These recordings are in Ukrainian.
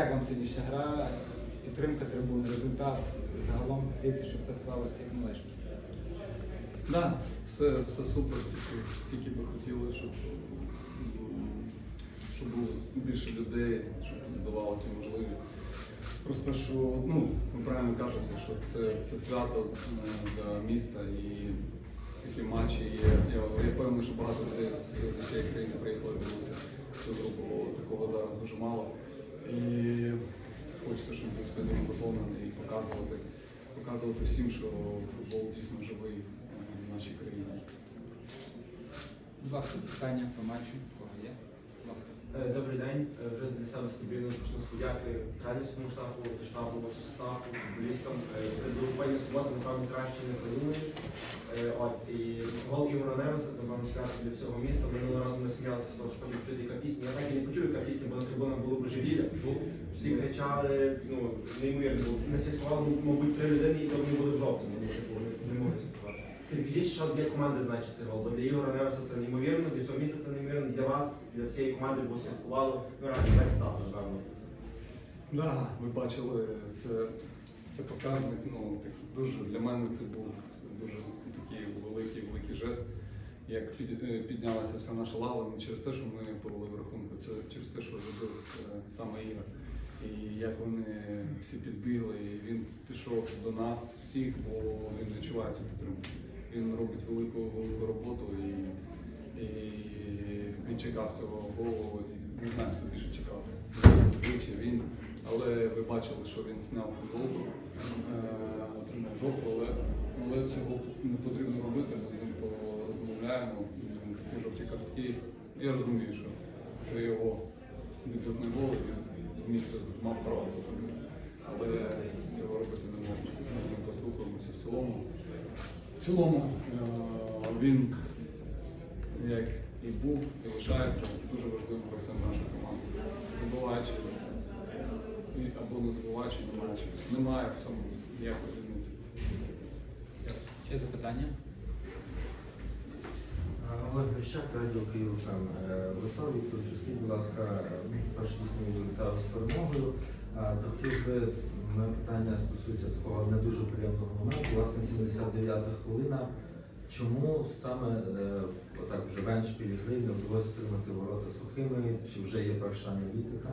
Як вам сьогоднішня гра, підтримка трибун, результат? Загалом здається, що все склалося як належить. Да, все, все супер, тільки, тільки би хотіли, щоб, щоб було більше людей, щоб давало цю можливість. Просто що, ну, ви правильно кажете, що це, це свято е, для міста і такі матчі є. Я, я певний, що багато людей з, усієї країни приїхали дивитися цю групу, такого зараз дуже мало. І хочеться, щоб був стадіон заповнений і показувати, показувати всім, що футбол дійсно живий е, в нашій країні. Будь ласка, питання по матчу, у кого є? Будь ласка. Е, Добрий день. Е, Вже для себе стабільно почну подяки тренерському штабу, штабу, штабу, футболістам. Передовупені суботи, напевно, краще не придумають. Е, От, і гол Ігора Невеса, напевно, свято для всього міста. Минулого разу ми сміялися з того, що хочемо чути яка пісня. Я так і не почув, яка пісня, бо на трибунах було божевілля. Всі кричали, ну, неймовірно було. Не святкували, мабуть, три людини, і то вони були в жовтому. Не могли святкувати. Підкажіть, що для команди значить цей гол, бо для Ігора Невеса це неймовірно, для всього міста це неймовірно, для вас, для всієї команди, бо святкувало, ну весь став, напевно. Да, ви бачили, це, це показник. Ну, так, дуже, для мене це був дуже такий великий, великий жест. Як е, піднялася вся наша лава, не через те, що ми повели в рахунку, це через те, що робив е, саме Ігор. І як вони всі підбігли, і він пішов до нас всіх, бо він відчуває цю підтримку. Він робить велику велику роботу і, і він чекав цього голу. І Не знаю, хто більше чекав. Двічі він. Але ви бачили, що він зняв футболку, е, отримав жовту, але, але цього не потрібно робити, ми з порозмовляємо, такі жовті картки. Я розумію, що це його дебютний гол, він місце мав право це зробити. Але цього робити не можна. Ми поспілкуємося в цілому. В цілому е, він, як і був, і лишається дуже важливим гравцем нашої команди. Забуваючи або не забуваючи. Немає в цьому ніякої Ще запитання? Олег Грищак, радіо Київ сам. Владислав Вікторович, скажіть, будь ласка, перш дійсно вітаю з перемогою. То хотів би, моє питання стосується такого не дуже приємного моменту. Власне, 79-та хвилина. Чому саме е, отак вже в Еншпілі не вдалося тримати ворота сухими, чи вже є перша аналітика?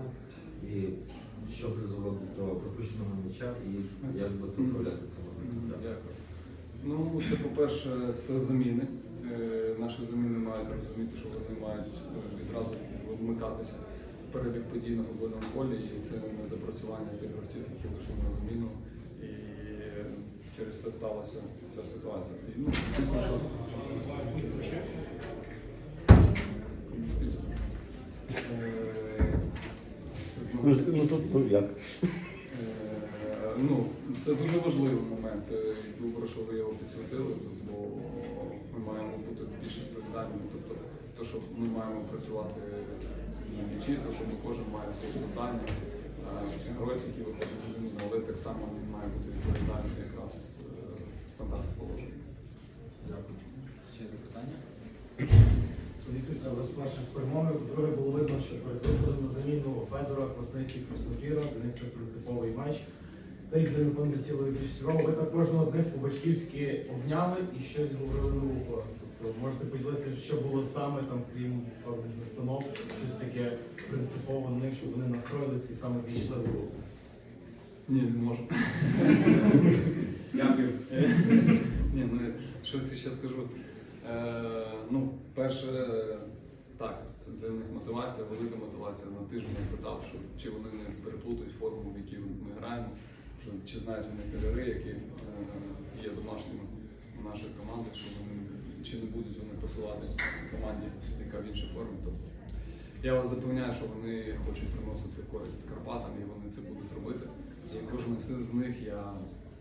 І що призвело до пропущеного м'яча і як би управляти цим. Ну, це, по-перше, це заміни. Е, Наші заміни мають розуміти, що вони мають е, відразу вмикатися в перебіг подій на футбольному полі, і це недопрацювання тих гравців, які вийшли на заміну. І через це сталася ця ситуація. І, ну, звісно, що... Е, Ну, ну тут ну як? Ну, це дуже важливий момент. Е, і Добре, що ви його підсвітили, бо ми маємо бути більш відповідальними. Тобто, то, що ми маємо працювати на м'ячі, то що ми кожен має своє завдання. Гравець, який виходить з заміну, але так само він має бути відповідальним якраз е, стандартних положень. Дякую. Ще запитання? Вікторівка, ви спершу з перемогою, по-друге, було видно, що перед виходом на заміну Федора, Красниці, Краснопіра, для них це принциповий матч. Та й для напевно цілої більшості року. Ви так кожного з них по-батьківськи обняли і щось говорили на ухо. Тобто можете поділитися, що було саме там, крім певних настанов, щось таке принципове на них, щоб вони настроїлися і саме війшли в руку. Ні, не можу. Дякую. Ні, ну щось ще скажу. Е, ну, перше, так, це для них мотивація, велика мотивація. На тиждень я питав, що, чи вони не переплутають форму, в якій ми граємо, що, чи знають вони кольори, які е, є домашніми у нашої команди, що вони чи не будуть вони посилати команді, яка в іншій формі. Тобто, я вас запевняю, що вони хочуть приносити користь Карпатам і вони це будуть робити. І кожен з них я,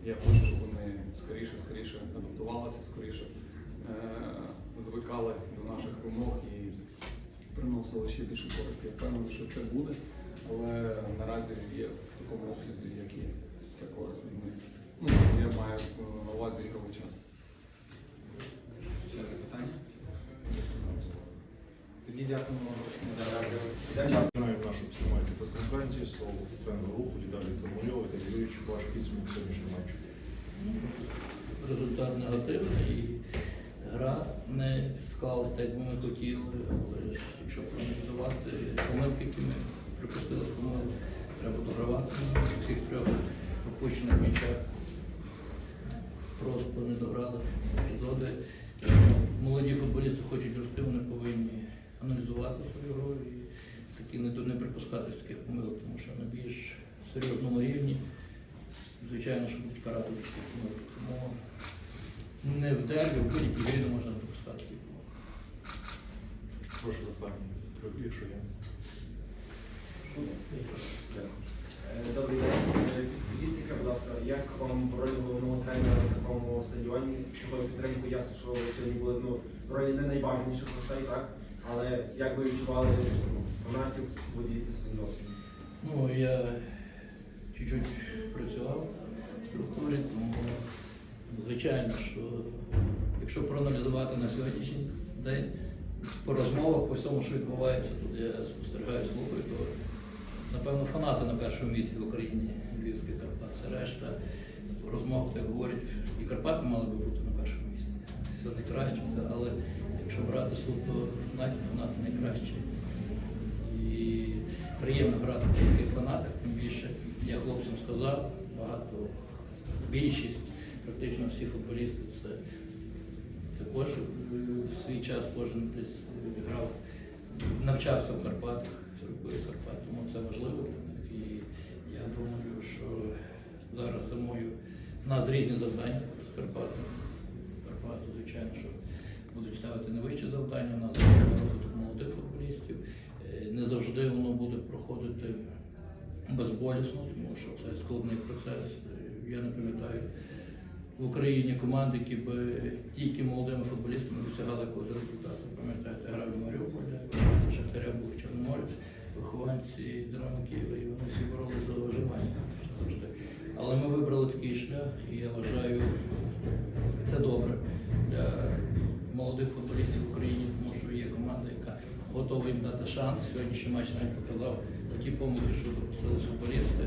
я хочу, щоб вони скоріше, скоріше адаптувалися, скоріше е, звикали до наших вимог і приносили ще більше користі. Я впевнений, що це буде, але наразі є в такому обсязі, як є ця користь від них. Ну, я маю е, на увазі ігровий час. Ще запитання? Тоді дякуємо за Дякую. Нашу післяматну прес-конференцію. слово тренеру руху Віталію Тимоньову та керуючи ваш підсумок сьогоднішнього матчу. результат негативний гра не склалась так, як ми хотіли, але якщо проаналізувати помилки, які ми припустили з помилок, треба догравати всіх трьох пропущених м'ячах. Просто не дограли епізоди. Молоді футболісти хочуть рости, вони повинні аналізувати свою гру і такі не, не припускатись таких помилок, тому що на більш серйозному рівні, звичайно, що будуть карати за такі помилки. Тому не в дербі, в будь-якій грі не можна допускати такі помилки. Прошу запитання, якщо є. Е, Добрий день. Е, Підкажіть, будь ласка, як вам в ролі головного тренера на такому стадіоні? Такої підтримки ясно, що сьогодні були ну, ролі не найбажаніших гостей, так? Але як ви відчували фанатів, поділіться своїм досвідом? Ну, я чуть-чуть працював в структурі, тому звичайно, що якщо проаналізувати на сьогоднішній день, по розмовах, по всьому, що відбувається, тут я спостерігаю, слухаю, напевно фанати на першому місці в Україні Львівський Карпат. Це решта по розмовах так говорять, і Карпати мали би бути на першому місці. Все найкраще, все, але якщо брати суд, то знаєте, фанати найкращі. І приємно грати при таких фанатах, тим більше я хлопцям сказав, багато, більшість, практично всі футболісти це також в свій час кожен десь грав, навчався в Карпатах, зробив Карпат, тому це важливо для них. І я думаю, що зараз зимою в нас різні завдання з Карпатом. Карпати, звичайно, що будуть ставити найвищі завдання, у нас розвиток молодих футболістів. Е, Не завжди воно буде проходити безболісно, тому що це складний процес. Е, Я не пам'ятаю в Україні команди, які б тільки молодими футболістами досягали якогось результату. Пам'ятаєте, грав у Маріуполі, в Шахтаря був Чорноморець, вихованці Динамо Києва, і вони всі боролися за виживання. Але ми вибрали такий шлях, і я вважаю, це добре для молодих футболістів в Україні, тому що є команда, яка готова їм дати шанс. Сьогоднішній матч навіть показав ті помилки, що допустили футболісти.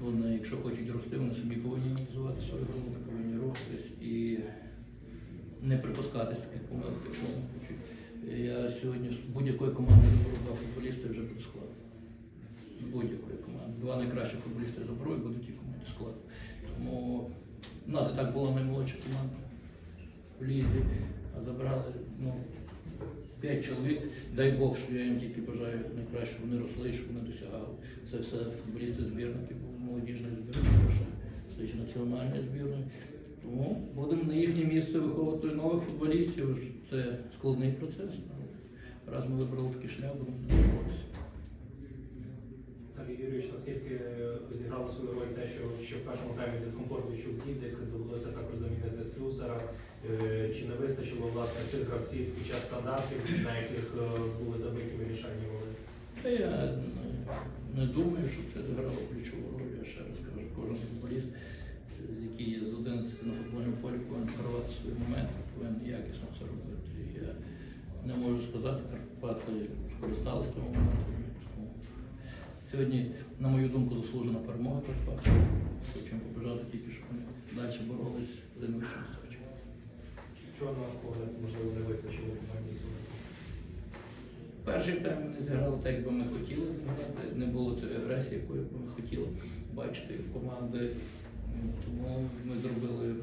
Вони, якщо хочуть рости, вони собі повинні аналізувати свою гру, повинні рухатись і не припускатись таких помилок, якщо вони хочуть. Я сьогодні з будь-якої команди заберу два футболісти вже буде склад. Будь-якої команди. Два найкращих футболісти заберу і буде ті команді склад. Тому у нас і так була наймолодша команда в лізі, а забрали ну, п'ять чоловік. Дай Бог, що я їм тільки бажаю найкраще, щоб вони росли, щоб вони досягали. Це все футболісти збірники, що стають національної збірної. Тому будемо на їхнє місце виховувати нових футболістів. Це складний процес. Раз ми вибрали такий шлях, будемо боротися. Віталій Юрійович, наскільки зіграло свою роль те, що ще в першому таймі дискомфорт відчув Дідик, довелося також замінити слюсара. Е, Чи не вистачило власне цих гравців під час стандартів, на яких е, були забиті вирішальні голи? Та я не, не думаю, що це грало ключову роль. Я ще раз кажу, кожен футболіст, який є з 11 на футбольному полі, повинен керувати свої моменти, повинен якісно це робити. Я не можу сказати, Карпати скористалися тими моментами. Сьогодні, на мою думку, заслужена перемога Карпат. Хочемо побажати тільки, щоб вони далі боролись за найвищу достачу. Чого, на ваш погляд, можливо, не вистачило команді? Перший тайм не зіграли так, як би ми хотіли зіграти. Не було цієї агресії, якої б ми хотіли бачити в команди. Тому ми зробили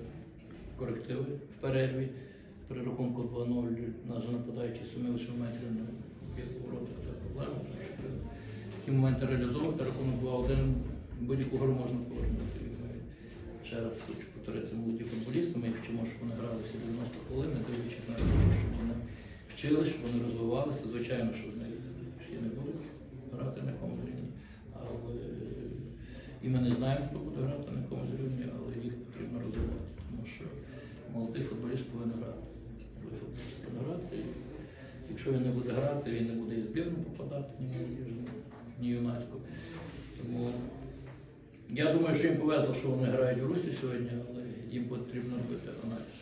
корективи в перерві. При рахунку 2-0 наш нападаючий 7-8 метрів не б'є в воротах. Це проблема, такі моменти реалізовувати. Рахунок 2-1 будь-яку гру можна повернути. І ми ще раз хочу повторити молоді футболісти. Ми їх вчимо, щоб вони грали всі 90 хвилин, дивлячись на те, щоб вони вчили, щоб вони розвивалися. Звичайно, що вони всі не будуть грати на якомусь рівні. Але і ми не знаємо, хто буде грати на якомусь рівні, але їх потрібно розвивати. Тому що молодий футболіст повинен грати. Молодий футболіст повинен грати. І якщо він не буде грати, він не буде і збірну попадати, ні молодіжну, ні юнацьку. Тому я думаю, що їм повезло, що вони грають в Русі сьогодні, але їм потрібно робити аналіз.